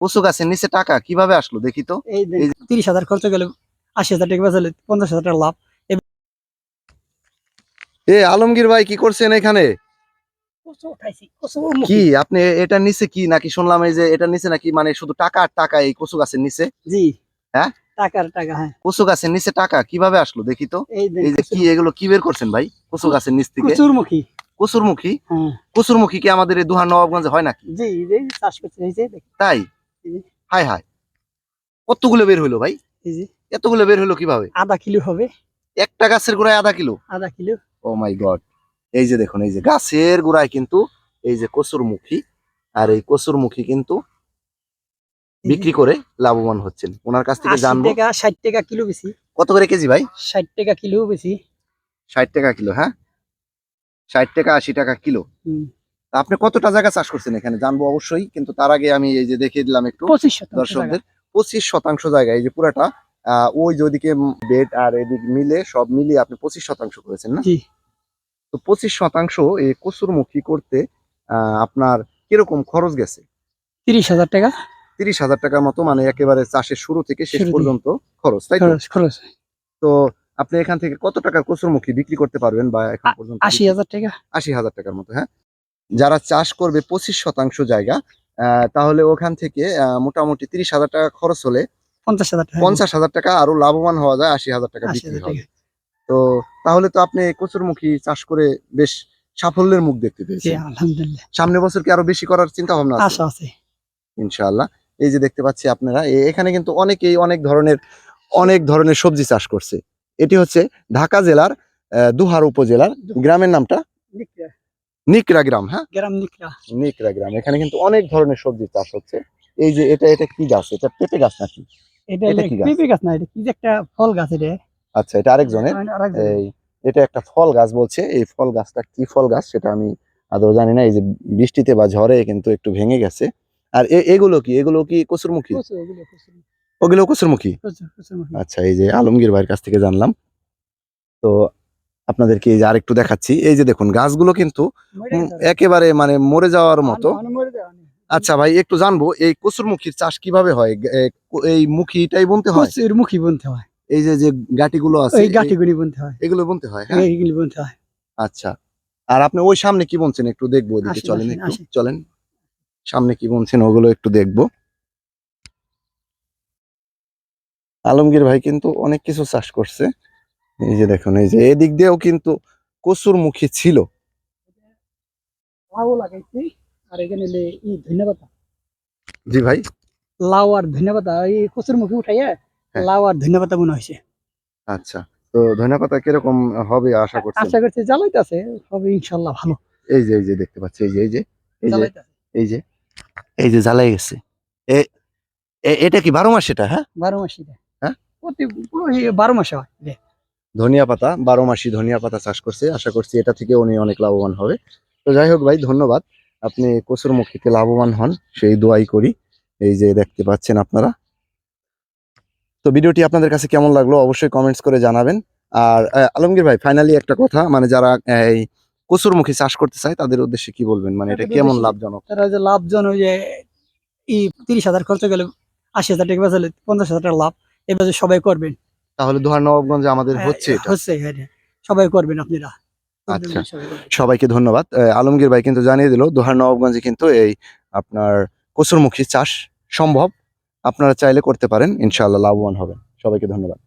কচু গাছের নিচে টাকা কীভাবে আসলো দেখি তো? তিরিশ হাজার খরচ গেলে আশি হাজার টাকা বেচালে পঞ্চাশ হাজার টাকা লাভ। এ আলমগীর ভাই কি করছেন এখানে? কি আপনি এটা নিচে কি নাকি শুনলাম এই যে এটা নিচে নাকি মানে শুধু টাকা আর টাকা এই কচু গাছের নিচে? জি। হ্যাঁ? টাকার টাকা হ্যাঁ। কচু গাছের নিচে টাকা কীভাবে আসলো দেখি তো? এই যে কি এগুলো কি বের করছেন ভাই কচু গাছের নিচ থেকে? কচুরমুখী। কচুরমুখী? হ্যাঁ। কচুরমুখী কি আমাদের এই দুহার নবাবগঞ্জে হয় নাকি? জি চাষ দেখেন, তাই। হাই হাই কতগুলো বের হলো ভাই? এই যে। এতগুলো বের হইল কীভাবে? আধা কিলো হবে। একটা গাছের গোড়ায় আধা কিলো? আধা কিলো। ও মাই গড এই যে দেখুন এই যে গাছের গোড়ায় কিন্তু এই যে কচুরমুখী আর এই কচুরমুখী কিন্তু বিক্রি করে লাভবান হচ্ছেন। ওনার কাছ থেকে জানব। টাকা ষাট টাকা কিলো বেশি। কত করে কেজি ভাই? ষাট টাকা কিলো বেশি। ষাট টাকা কিলো হ্যাঁ? ষাট টাকা আশি টাকা কিলো। আপনি কতটা জায়গা চাষ করছেন এখানে? জানব অবশ্যই কিন্তু তার আগে আমি এই যে দেখিয়ে দিলাম একটু দর্শকদের। পঁচিশ শতাংশ জায়গা এই যে পুরাটা ওই যে ওইদিকে বেড আর এদিক মিলে সব মিলিয়ে আপনি পঁচিশ শতাংশ করেছেন না? তো পঁচিশ শতাংশ এই কচুরমুখী করতে আপনার কীরকম খরচ গেছে? তিরিশ হাজার টাকা। তিরিশ হাজার টাকার মতো মানে একেবারে চাষের শুরু থেকে শেষ পর্যন্ত খরচ তাই খরচ তো আপনি এখান থেকে কত টাকার কচুরমুখী বিক্রি করতে পারবেন বা এখন পর্যন্ত আশি হাজার টাকা। আশি হাজার টাকার মতো হ্যাঁ? যারা চাষ করবে পঁচিশ শতাংশ জায়গা আহ, তাহলে ওখান থেকে মোটামুটি তিরিশ হাজার টাকা খরচ হলে পঞ্চাশ হাজার টাকা। পঞ্চাশ হাজার টাকা আরও লাভবান হওয়া যায় আশি হাজার টাকা বিক্রি হবে। তো তাহলে তো আপনি কচুরমুখী চাষ করে বেশ সাফল্যের মুখ দেখতে পেয়েছেন। আলহামদুলিল্লাহ। সামনে বছর কি আরও বেশি করার চিন্তা ভাবনা আছে? আশা আছে। ইনশাআল্লাহ। এই যে দেখতে পাচ্ছি আপনারা এখানে কিন্তু অনেকেই অনেক ধরনের অনেক ধরনের সবজি চাষ করছে। এটি হচ্ছে ঢাকা জেলার দুহার উপজেলার গ্রামের নামটা? নিকরা, গ্রাম হ্যাঁ? গ্রাম নিকরা নিকরা গ্রাম। এখানে কিন্তু অনেক ধরনের সবজি চাষ হচ্ছে। এই যে এটা এটা কি গাছ? এটা পেঁপে গাছ নাকি? এটা? পেঁপে গাছ না এটা কি যে একটা ফল গাছ এটা? আচ্ছা এটা আরেকজনের। এই এটা একটা ফল গাছ বলছে। এই ফল গাছটা কি ফল গাছ সেটা আমি আদৌ জানি না। এই যে বৃষ্টিতে বা ঝড়ে কিন্তু একটু ভেঙে গেছে। আর এগুলো কি? এগুলো কি কচু, ওগুলো কচুরমুখী। আচ্ছা এই যে আলমগীর ভাইয়ের কাছ থেকে জানলাম। তো আপনাদেরকে এই যে আরেকটু দেখাচ্ছি। এই যে দেখুন গাছগুলো কিন্তু। একেবারে মানে মরে যাওয়ার মতো। আচ্ছা ভাই একটু জানব এই কচুরমুখীর চাষ কীভাবে হয়? এই মুখীটাই বুনতে হয়? কচুর মুখী বুনতে হয়। এই যে যে গাটিগুলো আছে এই- গাঠিগুলি বুনতে হয়। এগুলো বুনতে হয় হ্যাঁ? এইগুলি বুনতে হয়। আচ্ছা। আর আপনি ওই সামনে কি বুনছেন? একটু দেখব ওদিকে চলেন একটু চলেন। সামনে কি বুনছেন ওগুলো একটু দেখব। আলমগীর ভাই কিন্তু অনেক কিছু চাষ করছে। এই যে দেখুন এই যে এদিক দিয়েও কিন্তু কচুর মুখী ছিল। লাউ লাগাইছি আর এখানে ই ধন্যবাদ জি ভাই। লাউ আর ধন্যবাদ এই কচুর মুখে উঠাইয়া হ্যাঁ। লাউ আর ধন্যবাদ মনে হয়েছে। আচ্ছা তো ধনিয়া কীরকম হবে আশা করছেন? আশা করছি জ্বালাইতেছে হবে ইনশাল্লাহ ভালো। এই যে এই যে দেখতে পাচ্ছি এই যে এই যে এই যে এই যে এই যে জ্বালাই গেছে। এটা কি বারো মাস এটা হ্যাঁ? বারো মাস এটা। হ্যাঁ? প্রতি বারো মাসে হয়। ধনিয়া পাতা বারো মাসি ধনিয়া পাতা চাষ করছে। আশা করছি এটা থেকে উনি অনেক লাভবান হবে। তো যাই হোক ভাই ধন্যবাদ। আপনি কচুর মুখিতে লাভবান হন সেই দোয়াই করি। এই যে দেখতে পাচ্ছেন আপনারা। তো ভিডিওটি আপনাদের কাছে কেমন লাগল অবশ্যই কমেন্টস করে জানাবেন। আর আলমগীর ভাই ফাইনালি একটা কথা মানে যারা এই কচুর মুখী চাষ করতে চায় তাদের উদ্দেশ্যে কি বলবেন? মানে এটা কেমন লাভজনক? তারা যে লাভজন ওই যে ই তিরিশ হাজার খরচ গেলে আশি হাজার টাকা বেচালে পঞ্চাশ হাজার টাকা লাভ এবার সবাই করবেন। তাহলে দোহার নবাবগঞ্জে আমাদের হচ্ছে এটা। হচ্ছে সবাই করবেন আপনারা। আচ্ছা। সবাইকে ধন্যবাদ। আলমগীর ভাই কিন্তু জানিয়ে দিল দোহার নবাবগঞ্জে কিন্তু এই আপনার কচুরমুখী চাষ সম্ভব। আপনারা চাইলে করতে পারেন ইনশাআল্লাহ লাভবান হবেন। সবাইকে ধন্যবাদ।